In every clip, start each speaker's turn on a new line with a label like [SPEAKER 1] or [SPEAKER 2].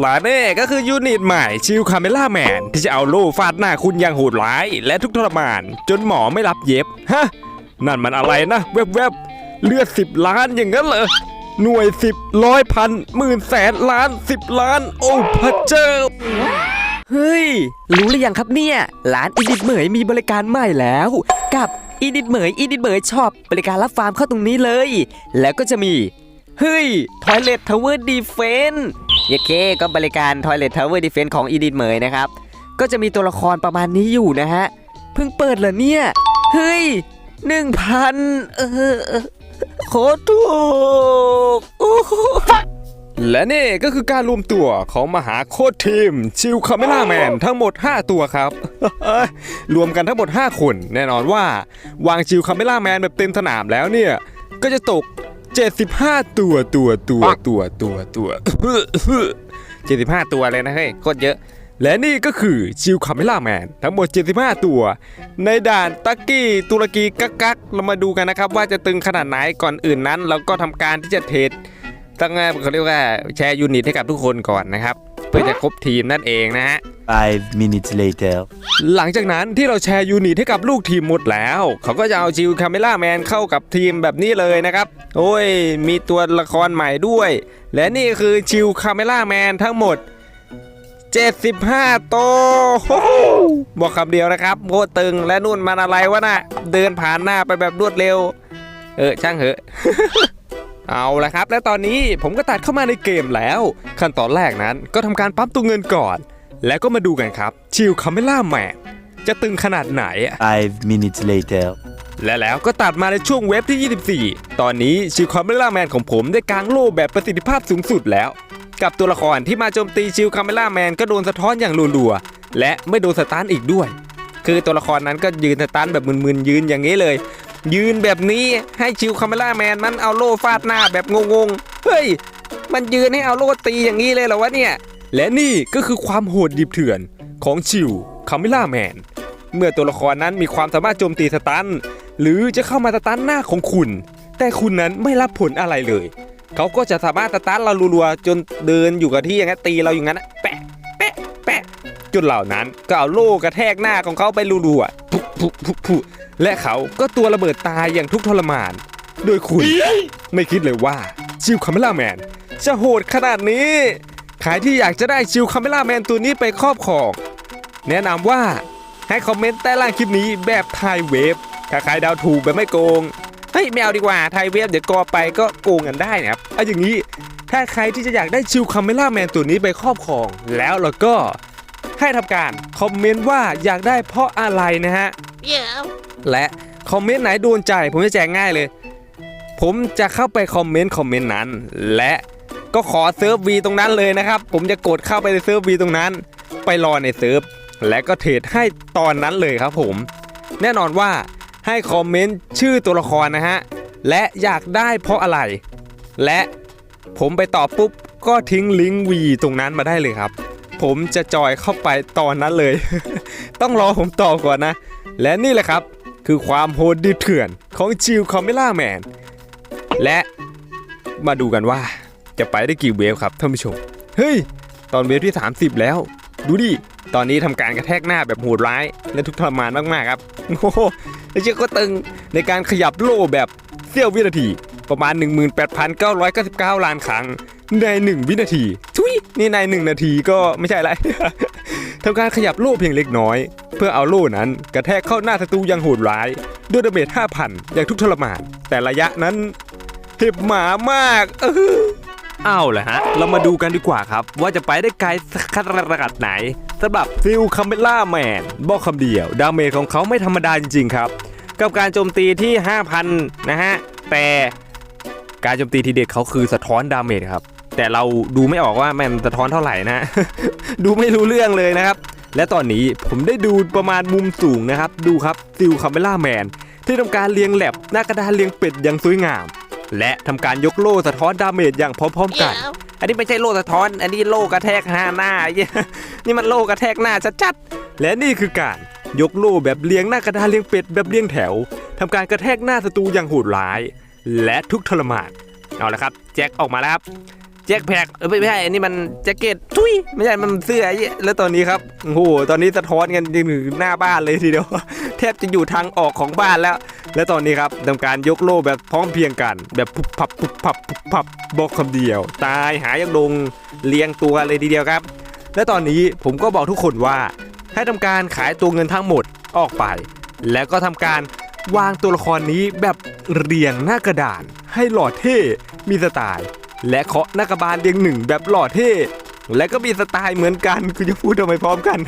[SPEAKER 1] และนี่ก็คือยูนิตใหม่ชิลคาเมล่าแมนที่จะเอาโล่ฟาดหน้าคุณอย่างโหดร้าย และทุกทรมาน จนหมอไม่รับเย็บ ฮะ นั่นมันอะไรนะแวบๆ เลือดสิบล้านอย่างนั้นเหรอ หน่วยสิบร้อยพันหมื่นแสนล้านสิบล้าน โอ้พระเจ้า
[SPEAKER 2] เฮ้ย รู้หรือยังครับเนี่ย ร้านอีดิทเหมยมีบริการใหม่แล้ว กับอีดิทเหมยอีดิทเหมยชอบบริการรับฟาร์มเข้าตรงนี้เลย แล้วก็จะมี เฮ้ย Toilet Tower Defense เยเคก็บริการ Toilet Tower Defense ของอีดิทเหมยนะครับ ก็จะมีตัวละครประมาณนี้อยู่นะฮะ เพิ่งเปิดเหรอเนี่ย เฮ้ยหนึ่งพันเออโคตรถูกโอ้โห
[SPEAKER 1] และนี่ก็คือการรวมตัวของมหาโคตรทีม ชิลคาเมล่าแมนทั้งหมด 5 ตัวครับ รวมกันทั้งหมด 5 คน แน่นอนว่า วางชิลคาเมล่าแมนแบบเต็มสนามแล้วเนี่ย ก็จะตก 75 ตัวตัวตัวตัวตัวตัว75ตัวเลยนะเฮ้ยโคตรเยอะ และนี่ก็คือชิลคาเมล่าแมนทั้งหมด 75 ตัว ในด่านตักกี้ตุรกีกักกักเรามาดูกันนะครับ ว่าจะตึงขนาดไหนก่อนอื่นนั้น เราก็ทำการที่จะเทรดตั้งแต่เขาเรียกว่าแชร์ยูนิตให้กับทุกคนก่อนนะครับ เพื่อจะครบทีมนั่นเองนะฮะ
[SPEAKER 3] Five minutes later.
[SPEAKER 1] หลังจากนั้นที่เราแชร์ยูนิตให้กับลูกทีมหมดแล้ว เขาก็จะเอาจิวคาเมล่าแมนเข้ากับทีมแบบนี้เลยนะครับ โอ้ย มีตัวละครใหม่ด้วย และนี่คือชิวคาเมล่าแมนทั้งหมด 75 โตวโอ้โหบอกคำเดียวนะครับโคตรตึงและนู่นมันอะไรวะน่ะ เดินผ่านหน้าไปแบบรวดเร็ว เออช่างเหอะ เอาละครับ และตอนนี้ผมก็ตัดเข้ามาในเกมแล้ว ขั้นตอนแรกนั้นก็ทำการปั๊มตัวเงินก่อน แล้วก็มาดูกันครับ ชิลคาเมล่าแมนจะตึงขนาดไหน
[SPEAKER 3] Five minutes later.
[SPEAKER 1] และแล้วก็ตัดมาในช่วงเว็บที่ 24 ตอนนี้ชิลคาเมล่าแมนของผมได้กางโล่แบบประสิทธิภาพสูงสุดแล้ว กับตัวละครที่มาโจมตีชิลคาเมล่าแมนก็โดนสะท้อนอย่างรัวๆและไม่โดนสตาร์นอีกด้วย คือตัวละครนั้นก็ยืนสตาร์นแบบมึนๆยืนอย่างนี้เลย ยืนแบบนี้ให้ชิลคาเมล่าแมนมันเอาโล่ฟาดหน้าแบบงงๆ เฮ้ย มันยืนให้เอาโล่ตีอย่างนี้เลยเหรอวะเนี่ย และนี่ก็คือความโหดดิบเถื่อนของชิลคาเมล่าแมน เมื่อตัวละครนั้นมีความสามารถโจมตีสตัน หรือจะเข้ามาสตันหน้าของคุณ แต่คุณนั้นไม่รับผลอะไรเลย เขาก็จะสามารถสตันเรารัวๆจนเดินอยู่กับที่อย่างนั้นตีเราอย่างนั้นแปะแปะแปะจนเหล่านั้นก็เอาโล่กระแทกหน้าของเขาไปรัวๆ พุพุพุพุและเขาก็ตัวระเบิดตายอย่างทุกข์ทรมาน โดยคุณไม่คิดเลยว่าชิลคาเมล่าแมนจะโหดขนาดนี้ใครที่อยากจะได้ชิลคาเมล่าแมนตัวนี้ไปครอบครองแนะนำว่าให้คอมเมนต์ใต้ล่างคลิปนี้แบบไทยเวฟถ้าใครเดาวถูกแบบไม่โกงเฮ้ยไม่เอาดีกว่าไทยเวฟเดี๋ยวกอไปก็โกงกันได้นะครับเอาอย่างนี้ถ้าใครที่จะอยากได้ชิลคาเมล่าแมนตัวนี้ไปครอบครอง แล้วเราก็ให้ทำการคอมเมนต์ว่าอยากได้เพราะอะไรนะฮะ
[SPEAKER 4] Yeah.
[SPEAKER 1] และคอมเมนต์ไหนโดนใจ ผมจะแจกง่ายเลย ผมจะเข้าไปคอมเมนต์คอมเมนต์นั้น และก็ขอเซิร์ฟวีตรงนั้นเลยนะครับ ผมจะกดเข้าไปในเซิร์ฟวีตรงนั้น ไปรอในเซิร์ฟและก็เทรดให้ตอนนั้นเลยครับผม แน่นอนว่าให้คอมเมนต์ชื่อตัวละครนะฮะและอยากได้เพราะอะไร และผมไปตอบปุ๊บก็ทิ้งลิงก์วีตรงนั้นมาได้เลยครับ ผมจะจอยเข้าไปตอนนั้นเลย ต้องรอผมตอบก่อนนะ และนี่แหละครับ คือความโหดดิเถื่อนของจิลคอมเมล่าแมน และมาดูกันว่าจะไปได้กี่เวฟครับท่านผู้ชม เฮ้ย ตอนเวฟที่ 30 แล้ว ดูดิ ตอนนี้ทำการกระแทกหน้าแบบโหดร้าย และทุกข์ทรมานมากๆครับ โอ้โหไอ้เจ้าก็ตึงในการขยับโล่แบบเสี้ยววินาที ประมาณ 18,999 ล้านครั้งใน 1 วินาที ทุยนี่ใน 1 นาทีก็ไม่ใช่ละทำการขยับโล่เพียงเล็กน้อย พื่อเอาโล่นั้นกระแทกเข้าหน้าศัตรูอย่างโหดร้าย ด้วยดาเมจ5,000 อย่างทุกข์ทรมาน แต่ระยะนั้นเห็บหมามากเออเอาละฮะ เรามาดูกันดีกว่าครับ ว่าจะไปได้ไกลสักขนาดไหนสำหรับฟิลคัมเบล่าแมนบอกคำเดียว ดาเมจของเขาไม่ธรรมดาจริงๆครับ กับการโจมตีที่ 5,000 นะฮะ แต่การโจมตีทีเด็ดเขาคือสะท้อนดาเมจครับ แต่เราดูไม่ออกว่ามันสะท้อนเท่าไหร่นะ ดูไม่รู้เรื่องเลยนะครับ และตอนนี้ผมได้ดูประมาณมุมสูงนะครับ ดูครับซิลคาเมล่าแมนที่ทำการเรียงแลบหน้ากระดานเรียงเป็ดอย่างสวยงาม และทำการยกโล่สะท้อนดาเมจอย่างพร้อมๆกัน
[SPEAKER 4] Yeah.
[SPEAKER 1] อันนี้ไม่ใช่โล่สะท้อน อันนี้โล่กระแทกหน้าหน้าไอ้เหี้ยนี่มันโล่กระแทกหน้าชัดๆและนี่คือการยกโล่แบบเรียงหน้ากระดานเรียงเป็ดแบบเรียงแถวทำการกระแทกหน้าศัตรูอย่างโหดร้าย และทุกข์ทรมานเอาละครับ แจ็คออกมาแล้วครับแจ็คแพคเออไม่ใช่อันนี้มันแจ็คเก็ตทุยไม่ใช่มันเสื้อไอ้แล้วตอนนี้ครับโอ้โหตอนนี้สะท้อนกันถึงหน้าบ้านเลยทีเดียวแทบจะอยู่ทางออกของบ้านแล้ว และตอนนี้ครับทำการยกโล่แบบพร้อมเพียงกัน แบบปุบพับปุบพับปุบพับบอกคำเดียว ตายหายังลงเลียงตัวเลยทีเดียวครับ และตอนนี้ผมก็บอกทุกคนว่า ให้ทำการขายตัวเงินทั้งหมดออกไป แล้วก็ทำการวางตัวละครนี้แบบเรียงหน้ากระดาน ให้หล่อเท่มีสไตล์ และเคาะหน้ากระบาลเรียงหนึ่งแบบหล่อเท่และก็มีสไตล์เหมือนกันคุณจะพูดทำไมพร้อมกัน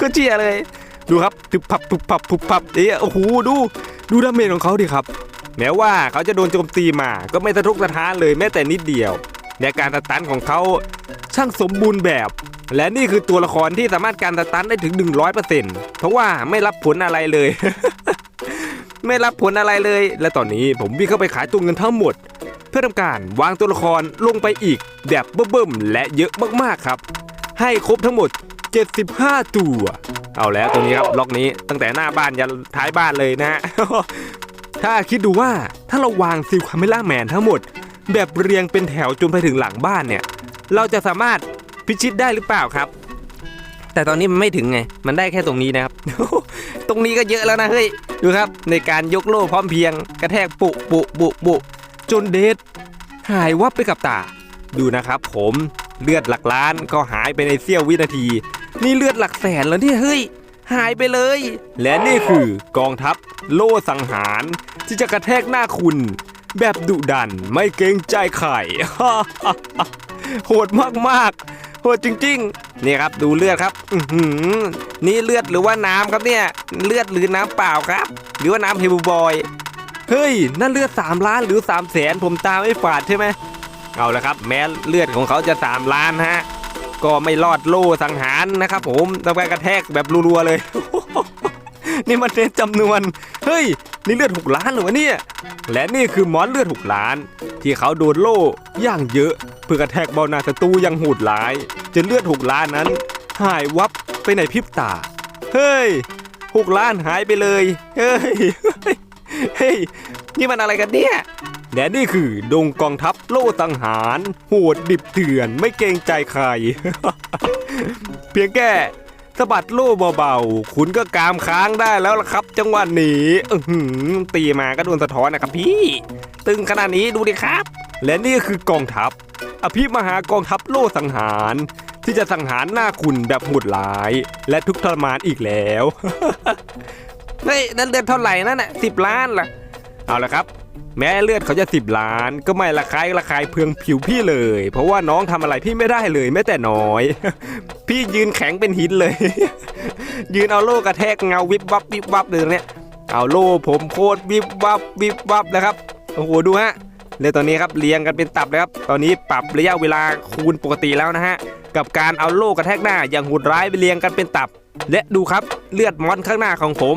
[SPEAKER 1] ก็เชียร์เลย ดูครับปุบพับปุบพับปุบพับเอ๊ะโอ้โหดู ดูดาเมจของเขาดิครับ แม้ว่าเขาจะโดนโจมตีมาก็ไม่สะทกสะท้านเลยแม้แต่นิดเดียวและการสตันของเขาช่างสมบูรณ์แบบ และนี่คือตัวละครที่สามารถการสตันได้ถึง 100%เพราะว่าไม่รับผลอะไรเลย ไม่รับผลอะไรเลย และตอนนี้ผมวิ่งเข้าไปขายตัวเงินทั้งหมด เพื่อทำการวางตัวละครลงไปอีก แบบเบิ่มๆและเยอะมากๆครับ ให้ครบทั้งหมด 75 ตัว เอาแล้วตรงนี้ครับล็อกนี้ตั้งแต่หน้าบ้านยันท้ายบ้านเลยนะฮะถ้าคิดดูว่าถ้าเราวางซิลคาเมล่าแมนทั้งหมด แบบเรียงเป็นแถวจนไปถึงหลังบ้านเนี่ย เราจะสามารถพิชิตได้หรือเปล่าครับ แต่ตอนนี้มันไม่ถึงไง มันได้แค่ตรงนี้นะครับ ตรงนี้ก็เยอะแล้วนะเฮ้ย ดูครับ ในการยกโล่พร้อมเพียง กระแทกปุ ปุ ปุ ปุ จนเดดหายวับไปกับตา ดูนะครับผมเลือดหลักล้านก็หายไปในเสี้ยววินาที นี่เลือดหลักแสนแล้วเนี่ยเฮ้ยหายไปเลย และนี่คือกองทัพโล่สังหาร ที่จะกระแทกหน้าคุณ แบบดุดันไม่เกรงใจไข่โหดมากๆโหดจริงๆ นี่ครับดูเลือดครับอืนี่เลือดหรือว่าน้ำครับเนี่ย เลือดหรือน้ำเปล่าครับ หรือว่าน้ำเฮลบอย เฮ้ยนั่นเลือด 3 ล้านหรือ3 0 0แสนผมตามไม่ฝาดใช่ไหมเอาละครับ แม้เลือดของเขาจะ 3 ล้านฮะก็ไม่รอดโล่สังหารนะครับผมต้องไปกระแทกแบบรัวๆเลย นี่มันเน้นจำนวนเฮ้ยนี่เลือด6ล้านหรือวะเนี่ยและนี่คือมอนเลือด6ล้าน ที่เขาโดนโล่อย่างเยอะ เพื่อกระแทกเบาหนาศัตรูยังโหดร้ายจนเลือด6ล้านนั้น หายวับไปในพริบตา เฮ้ย6ล้านหายไปเลย เฮ้ย เฮ้ย นี่มันอะไรกันเนี่ย และนี่คือดงกองทัพโล่สังหาร โหดดิบเถื่อนไม่เกรงใจใคร เพียงแค่สะบัดโล่เบาๆ คุณก็กามค้างได้แล้วล่ะครับ จังหวะนี้ตีมาก็โดนสะท้อนนะครับพี่ ตึงขนาดนี้ดูดิครับ และนี่คือกองทัพ อภิมหากองทัพโล่สังหาร ที่จะสังหารหน้าคุณแบบโหดร้าย และทุกข์ทรมานอีกแล้ว เฮ้ยนั่นเดือนเท่าไหร่นั่นน่ะสิบล้านล่ะ เอาละครับ แม้เลือดเขาจะสิบล้าน ก็ไม่ละคายละคายเพืองผิวพี่เลย เพราะว่าน้องทำอะไรพี่ไม่ได้เลยแม้แต่น้อย พี่ยืนแข็งเป็นหินเลย ยืนเอาโล่กระแทกเงาวิบวับวิบวับเลยตรงเนี้ยเอาโล่ผมโคตรวิบวับวิบวับนะครับโอ้โหดูฮะเลยตอนนี้ครับเรียงกันเป็นตับเลยครับ ตอนนี้ปรับระยะเวลาคูณปกติแล้วนะฮะ กับการเอาโล่กระแทกหน้าอย่างโหดร้ายไปเรียงกันเป็นตับ และดูครับเลือดมอนข้างหน้าของผม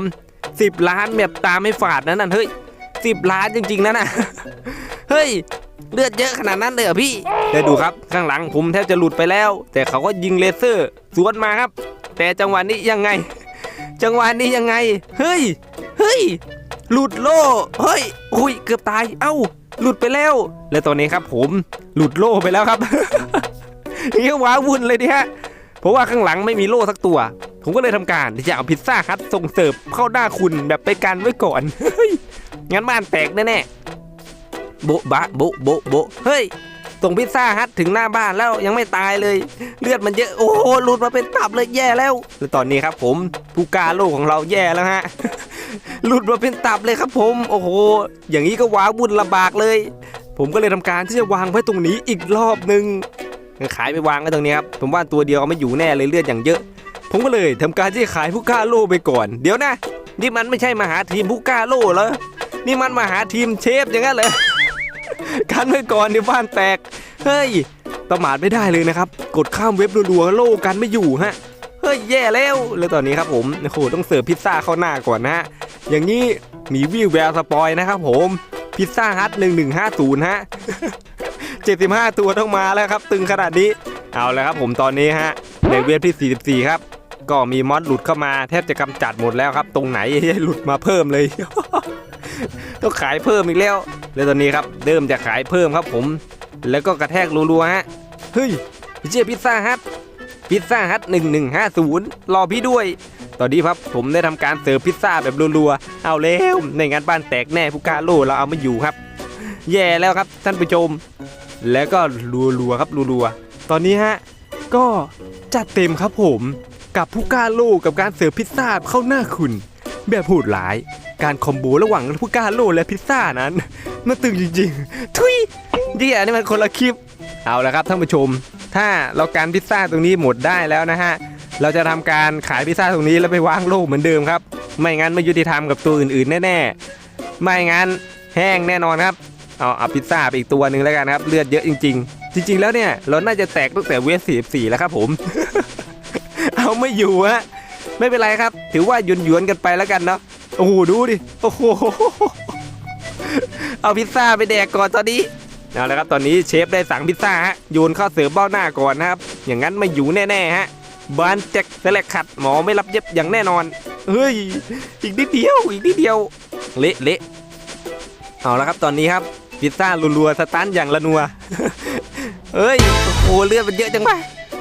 [SPEAKER 1] 10 ล้านแบบตาไม่ฝาดนั่นน่ะเฮ้ยสิบล้านจริง ๆนะน่ะเฮ้ยเลือดเยอะขนาดนั้นเลยเหรอพี่แต่ดูครับข้างหลังผมแทบจะหลุดไปแล้ว แต่เขาก็ยิงเลเซอร์สวนมาครับ แต่จังหวะนี้ยังไง จังหวะนี้ยังไง เฮ้ย เฮ้ย หลุดโล่ เฮ้ยอุ้ยเกือบตาย เอ้า หลุดไปแล้ว และตอนนี้ครับผมหลุดโล่ไปแล้วครับนี่ว้าวุ่นเลยดิฮะ เพราะว่าข้างหลังไม่มีโล่สักตัว ผมก็เลยทำการที่จะเอาพิซซ่าฮัทส่งเสิร์ฟเข้าหน้าคุณแบบไปกันไว้ก่อนเฮ้ยงั้นบ้านแตกแน่ๆโบ๊ะบะโบ๊ะโบ๊ะโบ๊ะเฮ้ยส่งพิซซ่าฮัทถึงหน้าบ้านแล้วยังไม่ตายเลย เลือดมันเยอะโอ้โหหลุดมาเป็นตับเลยแย่แล้วแล้วตอนนี้ครับผมผู้กล้าโลกของเราแย่แล้วฮะหลุดมาเป็นตับเลยครับผม โอ้โห อย่างนี้ก็ว้าวุ่นลำบากเลย ผมก็เลยทำการที่จะวางไว้ตรงนี้อีกรอบหนึ่งขายไปวางไว้ตรงนี้ครับผมว่าตัวเดียวไม่อยู่แน่เลยเลือดอย่างเยอะ ผมก็เลยทำการที่ขายผู้กล้าโล่ไปก่อน เดี๋ยวนะ นี่มันไม่ใช่มาหาทีมผู้กล้าโล่เหรอนี่มันมาหาทีมเชฟอย่างนั้นเลยกันไว้ก่อนเดี๋ยวบ้านแตก เฮ้ย ประมาทไม่ได้เลยนะครับ กดข้ามเว็บรัวๆโล่กันไม่อยู่ฮะ เฮ้ย แย่แล้ว แล้วตอนนี้ครับผม โอ้โห ต้องเสิร์ฟพิซซ่าเข้าหน้าก่อนนะฮะ อย่างนี้มีวิวแววสปอยนะครับผม พิซซ่าฮัท1150ฮะ75ตัวต้องมาแล้วครับ ตึงขนาดนี้ เอาแล้วครับผมตอนนี้ฮะ ในเว็บที่ 44 ครับ ก็มีมอสหลุดเข้ามาแทบจะกำจัดหมดแล้วครับ ตรงไหนหลุดมาเพิ่มเลย ต้องขายเพิ่มอีกแล้วแล้วตอนนี้ครับเริ่มจะขายเพิ่มครับผม แล้วก็กระแทกรัวๆฮะเฮ้ยเจี๊ยพิซซ่าฮัทพิซซ่าฮัท1150รอพี่ด้วย ตอนนี้ครับผมได้ทำการเสิร์ฟพิซซ่าแบบรัวๆ เอาแล้วในงานบ้านแตกแน่ผู้กล้าโลเราเอาม่อยู่ครับ แย่แล้วครับท่านผู้ชม แล้วก็รัวๆครับรัวๆ ตอนนี้ฮะก็จัดเต็มครับผม กับผู้กล้าโลกับการเสิร์ฟพิซซ่าเข้าหน้าคุณ แบบโหดหลาย การคอมโบระหว่างผู้กล้าโลและพิซซ่านั้นมันตึงจริงๆ ทุยเดียนี่มันคนละคลิป เอาละครับท่านผู้ชม ถ้าเราการพิซซ่าตรงนี้หมดได้แล้วนะฮะ เราจะทำการขายพิซซ่าตรงนี้แล้วไปวางโลเหมือนเดิมครับ ไม่งั้นไม่ยุติธรรมกับตัวอื่นๆแน่ๆ ไม่งั้นแห้งแน่นอนครับ เอาเอาพิซซ่าไปอีกตัวหนึ่งแล้วกันครับ เลือดเยอะจริง ๆ จริง ๆ แล้วเนี่ยเราน่าจะแตกตั้งแต่เวส44แล้วครับผม เอาไม่อยู่ฮะไม่เป็นไรครับ ถือว่าหยวนหยวนกันไปแล้วกันเนาะโอ้โหดูดิโอ้โหเอาพิซซ่าไปแดกก่อนตอนนี้เอาละครับตอนนี้เชฟได้สั่งพิซซ่าฮะโยนข้าเสิร์ฟเบ้าหน้าก่อนนะครับ อย่างนั้นไม่อยู่แน่ๆฮะบานแจ็คเสลกขัดหมอไม่รับเย็บอย่างแน่นอนเฮ้ยอีกนิดเดียวอีกนิดเดียวเละเละเอาละครับตอนนี้ครับพิซซ่ารัวๆสตันอย่างละนัวเฮ้ยโอ้เลือดมันเยอะจังวะ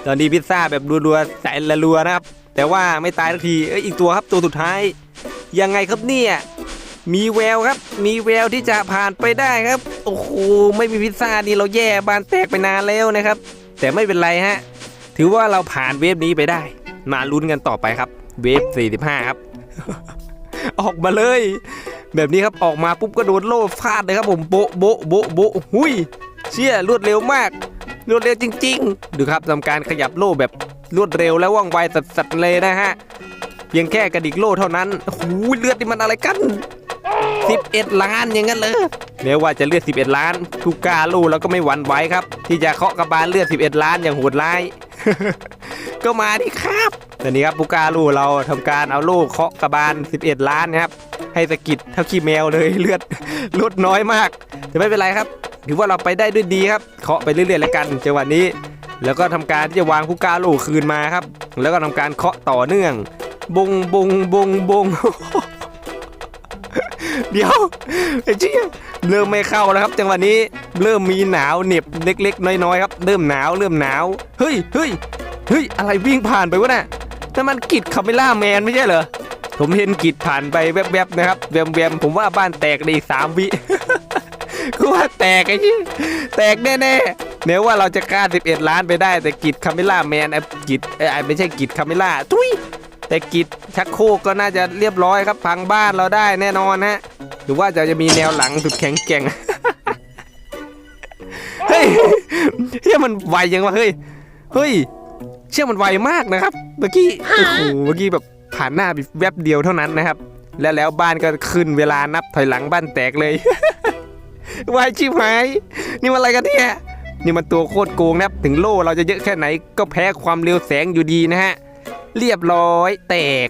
[SPEAKER 1] ตอนนี้พิซซ่าแบบรัวๆใส่ละรัวนะครับ แต่ว่าไม่ตายทักทีเอ้ยอีกตัวครับตัวสุดท้าย ยังไงครับเนี่ยมีแววครับ มีแววที่จะผ่านไปได้ครับ โอ้โห ไม่มีพิซซ่านี่เราแย่บานแตกไปนานแล้วนะครับ แต่ไม่เป็นไรฮะ ถือว่าเราผ่านเวฟนี้ไปได้ มาลุ้นกันต่อไปครับ เวฟ 45 ครับ ออกมาเลย แบบนี้ครับ ออกมาปุ๊บก็โดนโล่ฟาดเลยครับผม โบโบโบโบหุยเชี่ยรวดเร็วมาก รวดเร็วจริง ๆ ดูครับทำการขยับโล่แบบรวดเร็วและว่องไวสัสๆเลยนะฮะเพียงแค่กระดิกโล่เท่านั้นโอ้โหเลือดนี่มันอะไรกัน 11 ล้านอย่างนั้นเลยแม้ว่าจะเลือด 11 ล้านทุกกาลูแล้วก็ไม่หวั่นไหวครับ ที่จะเคาะกระบาลเลือด 11 ล้านอย่างโหดร้าย ก็มาดิครับตอนนี้ครับปุกาลูเราทำการเอาลูกเคาะกระบาล 11 ล้านนะครับ ให้สะกิดเท่าขี้แมวเลยเลือดลดน้อยมาก แต่ไม่เป็นไรครับ ถือว่าเราไปได้ด้วยดีครับเคาะไปเรื่อยๆแล้วกันจังหวะนี้ แล้วก็ทำการที่จะวางผู้กาลูกคืนมาครับ แล้วก็ทำการเคาะต่อเนื่อง บงบงบงบงเดี๋ยวไอ้เจี๊ยเริ่มไม่เข้าแล้วครับ จังหวะนี้เริ่มมีหนาวเหน็บเล็ก ๆ น้อยๆครับเริ่มหนาวเริ่มหนาวเฮ้ยเฮ้ยเฮ้ยอะไรวิ่งผ่านไปวะน่ะนั่นมันกิดคาเมล่าแมนไม่ใช่เหรอผมเห็นกิดผ่านไปแวบๆนะครับแวมๆผมว่าบ้านแตกในอีสามวิ กูว่าแตกไอ้ที่แตกแน่ๆเนื้อว่าเราจะกล้า 11 ล้านไปได้แต่กิดคาเมล่าแมนไอ้กิดเอ้ยไม่ใช่กิดคาเมล่าทุยแต่กิดชักโครกก็น่าจะเรียบร้อยครับพังบ้านเราได้แน่นอนฮะหรือว่าจะจะมีแนวหลังสุดแข็งแกร่งเฮ้ยเฮ้ยมันไวยังวะเฮ้ยเฮ้ยเชื่อมันไวมากนะครับ เมื่อกี้โอ้โหเมื่อกี้แบบผ่านหน้าไปแวบเดียวเท่านั้นนะครับ แล้วแล้วบ้านก็ขึ้นเวลานับถอยหลังบ้านแตกเลย วายชิบหายนี่มันอะไรกันเนี่ยนี่มันตัวโคตรโกงนะครับถึงโล่เราจะเยอะแค่ไหนก็แพ้ความเร็วแสงอยู่ดีนะฮะ เรียบร้อยแตก